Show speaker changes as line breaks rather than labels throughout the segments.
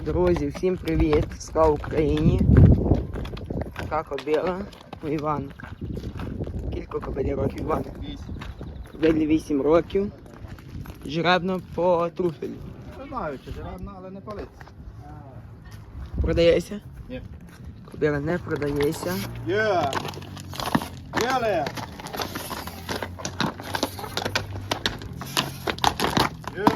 Друзі, всім привіт! Слава Україні! Така кобила у Івана. Кілька кобилі років Івана?
Вісім.
Кобилі 8 років. Жеребно по труфелю.
Не знаю, чи жирадна, але не палиться.
Продається?
Ні.
Кобила не продається.
Є! Єле! Є!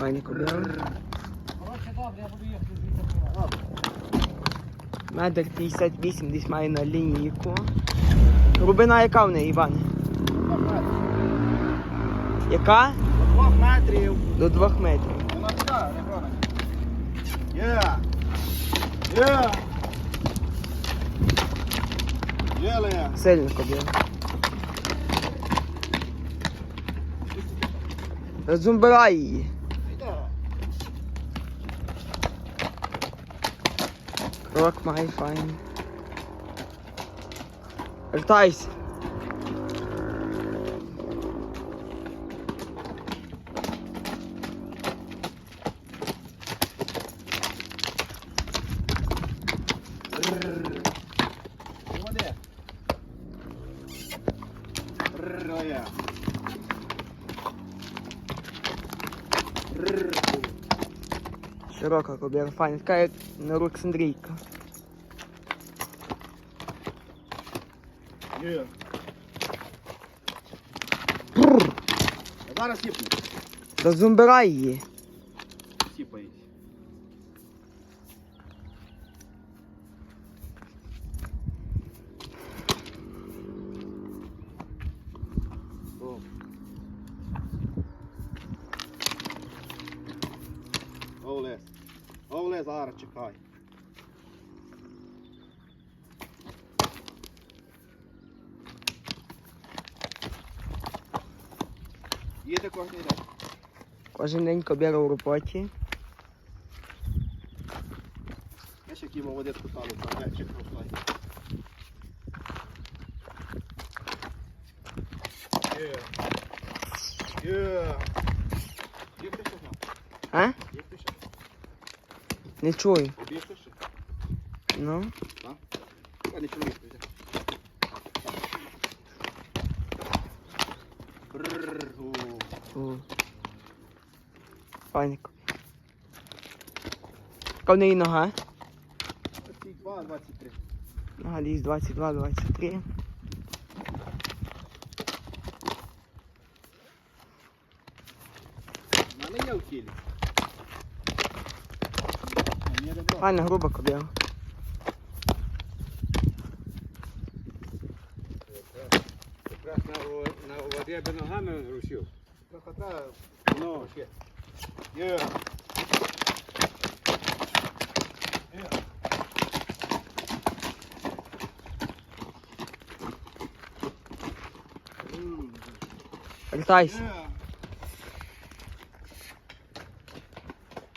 Пані.
Коротше, добре, я буду їхати звідти.
Метр 58 десь має на лінійку. Глибина яка в неї, Іване? Яка?
До Двох метрів.
До 2 метрів.
Вона така, гона. Є! Є! Єле!
Сильна кобила. Розумбирай її. Крок має файний. Вертайся.
Воде.
Широка кобила, файна, така як на Олександрійка.
Зараз сіпну.
Розумбирай її.
Сіпається. О. Олес. Олес, зараз чекай. Їде кожен день.
Кожен день кобила у роботі.
Я ще молодець кутали, там. Є. Є ти ще знав?
А? Не чую. Ну.
Я не чую,
кобила. Яка в неї нога?
22, 23.
Нога ліз 22-23.
У мене є в тілі.
Файна груба кобила.
Якраз на, воді би ногами рушив.
Красота.
Ну.
Є. М,
Вертайся.
є.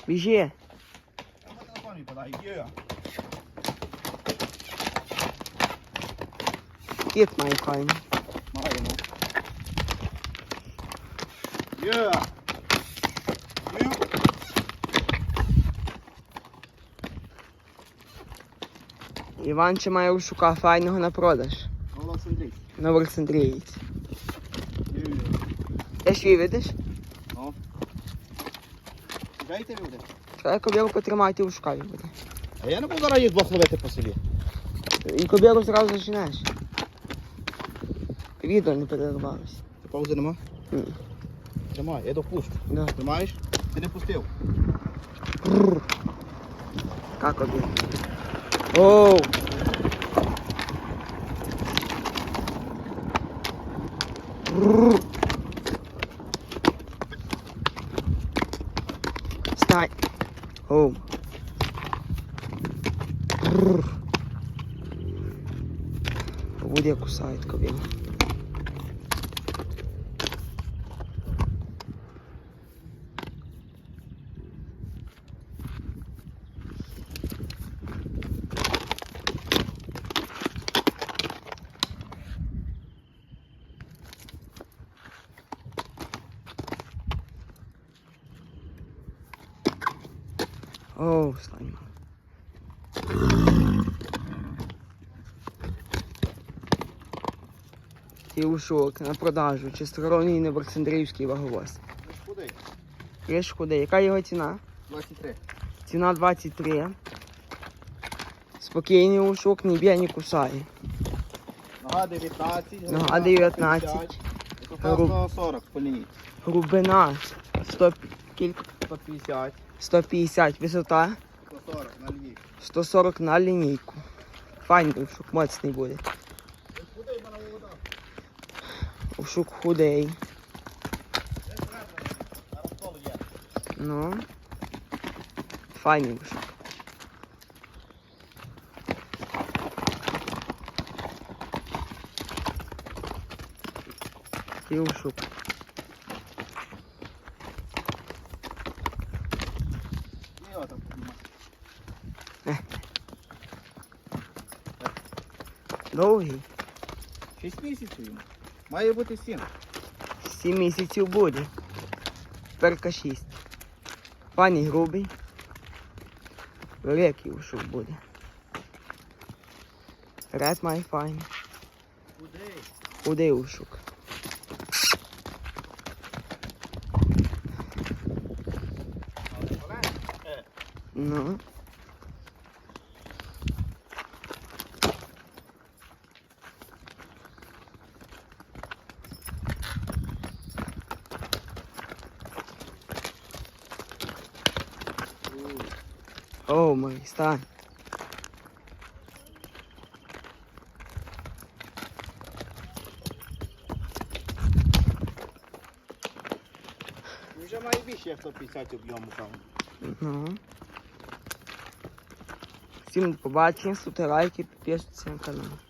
Біжи.
Я по телефоні подай. Є.
Кіт має файний.
Маємо. Є. Є.
Іван ще має ушука файного на продаж. На Олександрієць.
Є.
Ти ж видиш?
Ну. Дайте люди.
Треба кобілу потримати у шкалі буде.
А я не буду зараз їх двох ловити по селі.
І кобілу зразу зачинаєш. Відео не перервалося.
Ти паузи нема?
Ні.
Тримай, я допущу.
Да.
Тримаєш? Ти не пустив.
Как кобіла? Оу! Oh. home. Brrr. Vodi je kusajt, ko vemo. О, слайма. Тівушок на продажу. Чистокровний Новоолександрівський ваговоз.
Куди?
Криш куди? Яка його ціна?
23.
Ціна 23. Спокійний ушок, ні б'є, ні кусає.
Нога 19.
Нога 19.
Гру... 40 по лінії.
Глибина 100, кілька?
150.
150, висота
140 на лінії.
140 на лінійку. Файний ушок, моцний буде.
Куди в мене вода?
Ушок худий. Ну. Файний ушок. І ушок.
Ні, о, там піднімай.
Довгий.
6 місяців йому. Має бути 7.
7 місяців буде. Перка 6. Пані грубий. Великий ушок буде. Ред має файний.
Куди?
Худий.
Але Олег,
Ну. О, мой стань.
Він вже має більше як 150 об'єму там.
Ну. Всім до побачення, ставте лайки, підписуйтесь на канал.